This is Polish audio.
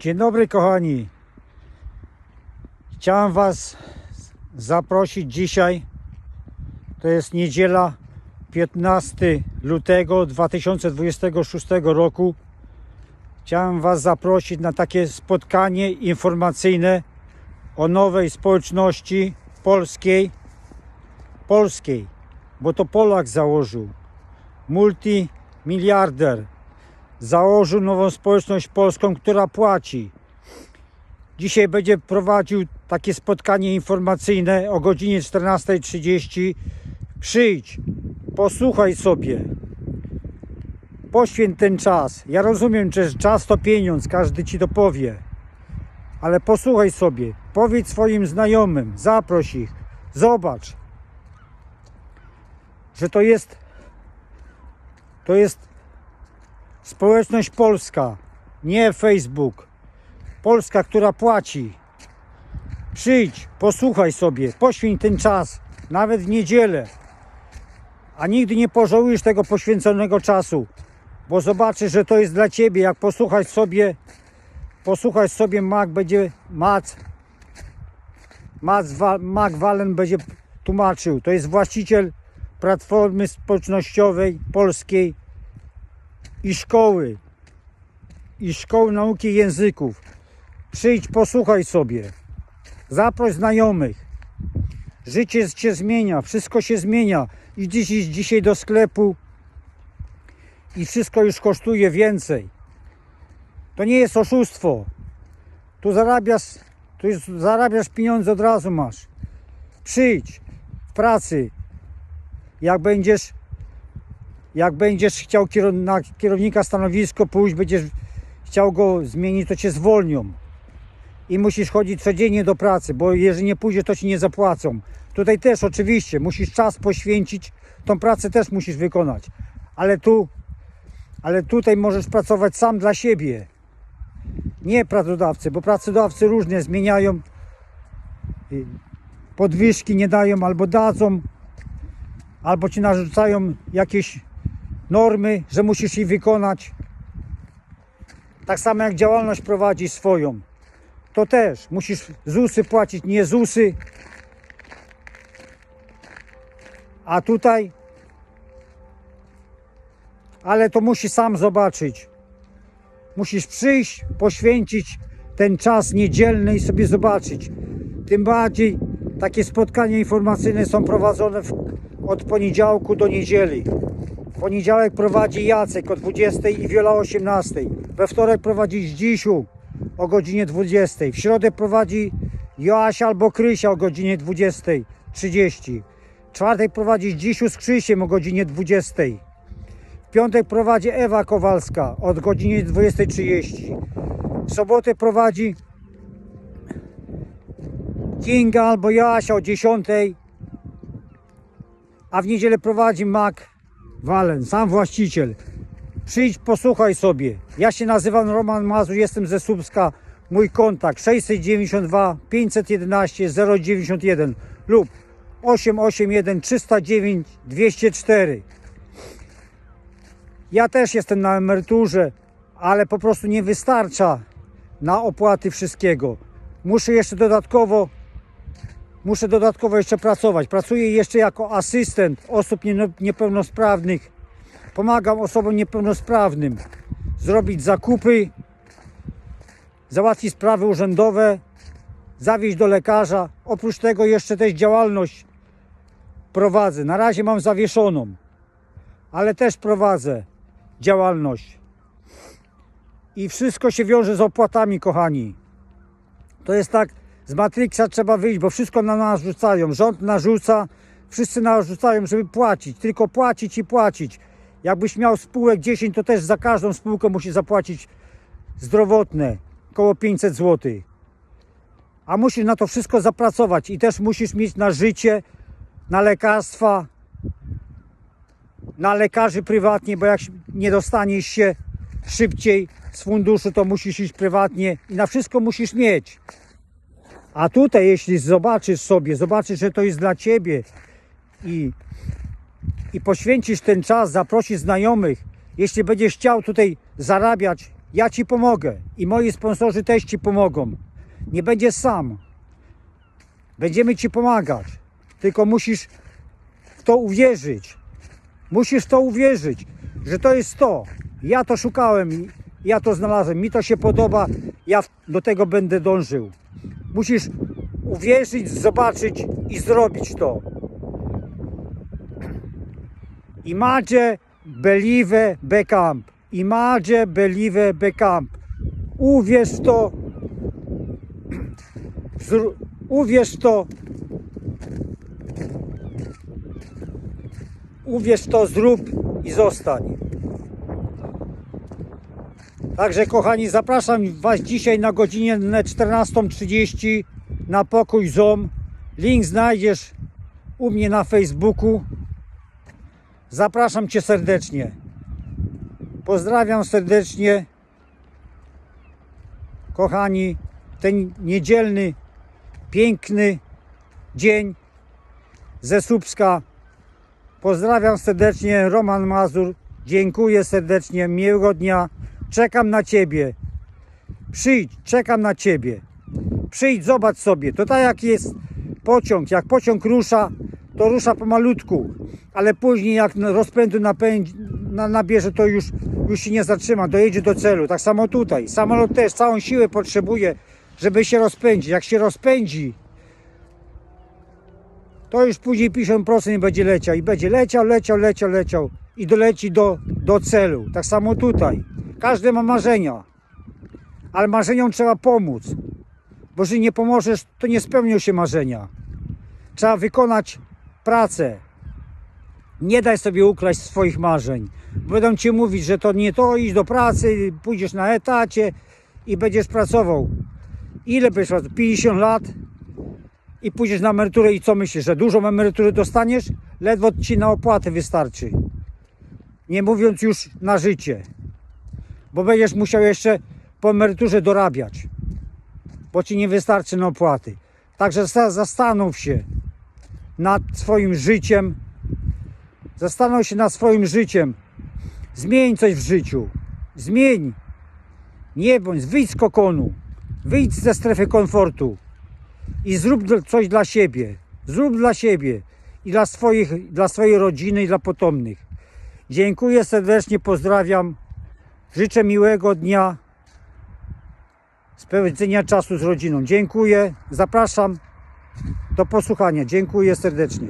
Dzień dobry kochani. Chciałem Was zaprosić dzisiaj. To jest niedziela 15 lutego 2026 roku. Chciałem Was zaprosić na takie spotkanie informacyjne o nowej społeczności polskiej. Polskiej, bo to Polak założył. Multimiliarder założył nową społeczność polską, która płaci. Dzisiaj będzie prowadził takie spotkanie informacyjne o godzinie 14.30. Przyjdź, posłuchaj sobie. Poświęć ten czas. Ja rozumiem, że czas to pieniądz, każdy ci to powie. Ale posłuchaj sobie, powiedz swoim znajomym, zaproś ich, zobacz, że to jest to jest społeczność polska, nie Facebook. Polska, która płaci. Przyjdź, posłuchaj sobie, poświęć ten czas, nawet w niedzielę. A nigdy nie pożałujesz tego poświęconego czasu, bo zobaczysz, że to jest dla ciebie. Jak posłuchasz sobie, posłuchasz sobie, Mac będzie, Mac, Mac, Mac Wallen będzie tłumaczył. To jest właściciel Platformy Społecznościowej Polskiej i szkoły, i szkoły nauki języków. Przyjdź, posłuchaj sobie. Zaproś znajomych. Życie się zmienia, wszystko się zmienia. Idziesz iść dzisiaj do sklepu i wszystko już kosztuje więcej. To nie jest oszustwo. Tu zarabiasz, tu zarabiasz pieniądze od razu masz. Przyjdź w pracy, jak będziesz jak będziesz chciał na kierownika stanowisko pójść, będziesz chciał go zmienić, to cię zwolnią. I musisz chodzić codziennie do pracy, bo jeżeli nie pójdziesz, to ci nie zapłacą. Tutaj też oczywiście musisz czas poświęcić, tą pracę też musisz wykonać. Ale tu, ale tutaj możesz pracować sam dla siebie. Nie pracodawcy, bo pracodawcy różnie zmieniają, y, podwyżki nie dają albo dadzą, albo ci narzucają jakieś normy, że musisz je wykonać. Tak samo jak działalność prowadzisz swoją, to też musisz ZUSy płacić, nie ZUSy. A tutaj, ale to musi sam zobaczyć. Musisz przyjść, poświęcić ten czas niedzielny i sobie zobaczyć. Tym bardziej takie spotkania informacyjne są prowadzone w, od poniedziałku do niedzieli. W poniedziałek prowadzi Jacek o 20 i Wiola o 18. We wtorek prowadzi Zdzisiu o godzinie 20. W środę prowadzi Joasia albo Krysia o godzinie 20.30. W czwartek prowadzi Zdzisiu z Krzysiem o godzinie 20. W piątek prowadzi Ewa Kowalska od godziny 20.30. W sobotę prowadzi Kinga albo Joasia o 10. A w niedzielę prowadzi Mac Walen, sam właściciel. Przyjdź, posłuchaj sobie. Ja się nazywam Roman Mazur, jestem ze Słupska. Mój kontakt 692 511 091 lub 881 309 204. Ja też jestem na emeryturze, ale po prostu nie wystarcza na opłaty wszystkiego. Muszę jeszcze dodatkowo muszę dodatkowo jeszcze pracować. Pracuję jeszcze jako asystent osób nie- niepełnosprawnych. Pomagam osobom niepełnosprawnym zrobić zakupy, załatwić sprawy urzędowe, zawieźć do lekarza. Oprócz tego jeszcze też działalność prowadzę. Na razie mam zawieszoną, ale też prowadzę działalność. I wszystko się wiąże z opłatami, kochani. To jest tak, z Matrixa trzeba wyjść, bo wszystko na nas rzucają. Rząd narzuca, wszyscy narzucają, żeby płacić. Tylko płacić i płacić. Jakbyś miał spółek 10, to też za każdą spółkę musi zapłacić zdrowotne, około 500 zł. A musisz na to wszystko zapracować i też musisz mieć na życie, na lekarstwa, na lekarzy prywatnie, bo jak nie dostaniesz się szybciej z funduszu, to musisz iść prywatnie i na wszystko musisz mieć. A tutaj, jeśli zobaczysz sobie, zobaczysz, że to jest dla ciebie i, i poświęcisz ten czas, zaprosisz znajomych, jeśli będziesz chciał tutaj zarabiać Ja Ci pomogę i moi sponsorzy też Ci pomogą. Nie będziesz sam. Będziemy Ci pomagać. Tylko musisz w to uwierzyć. Musisz w to uwierzyć, że to jest to. Ja to szukałem, ja to znalazłem, mi to się podoba, ja do tego będę dążył. Musisz uwierzyć, zobaczyć i zrobić to. Imagine, believe, becamp. Imagine, believe, becamp. Uwierz to. Uwierz to. Uwierz to, zrób i zostań. Także kochani, zapraszam Was dzisiaj na godzinę 14.30 na pokój ZOM. Link znajdziesz u mnie na Facebooku. Zapraszam Cię serdecznie. Pozdrawiam serdecznie. Kochani, ten niedzielny, piękny dzień ze Słupska. Pozdrawiam serdecznie, Roman Mazur. Dziękuję serdecznie, miłego dnia. Czekam na Ciebie. Przyjdź, czekam na Ciebie. Przyjdź, zobacz sobie. To tak jak jest pociąg. Jak pociąg rusza, to rusza pomalutku. Ale później jak rozpędu napędzi, na, nabierze, to już, już się nie zatrzyma. Dojedzie do celu. Tak samo tutaj. Samolot też całą siłę potrzebuje, żeby się rozpędzić. Jak się rozpędzi, to już później 50% nie będzie leciał i będzie leciał, leciał, leciał, leciał i doleci do, do celu. Tak samo tutaj. Każdy ma marzenia, ale marzeniom trzeba pomóc, bo jeżeli nie pomożesz, to nie spełnią się marzenia. Trzeba wykonać pracę. Nie daj sobie ukraść swoich marzeń. Będą ci mówić, że to nie to, idź do pracy, pójdziesz na etacie i będziesz pracował. Ile będziesz pracował? 50 lat? i pójdziesz na emeryturę i co myślisz, że dużą emeryturę dostaniesz? Ledwo ci na opłatę wystarczy. Nie mówiąc już na życie. Bo będziesz musiał jeszcze po emeryturze dorabiać. Bo ci nie wystarczy na opłaty. Także za- zastanów się nad swoim życiem. Zastanów się nad swoim życiem. Zmień coś w życiu. Zmień. Nie bądź, wyjdź z kokonu. Wyjdź ze strefy komfortu i zrób coś dla siebie. Zrób dla siebie i dla, swoich, dla swojej rodziny i dla potomnych. Dziękuję serdecznie, pozdrawiam. Życzę miłego dnia, spędzenia czasu z rodziną. Dziękuję, zapraszam do posłuchania. Dziękuję serdecznie.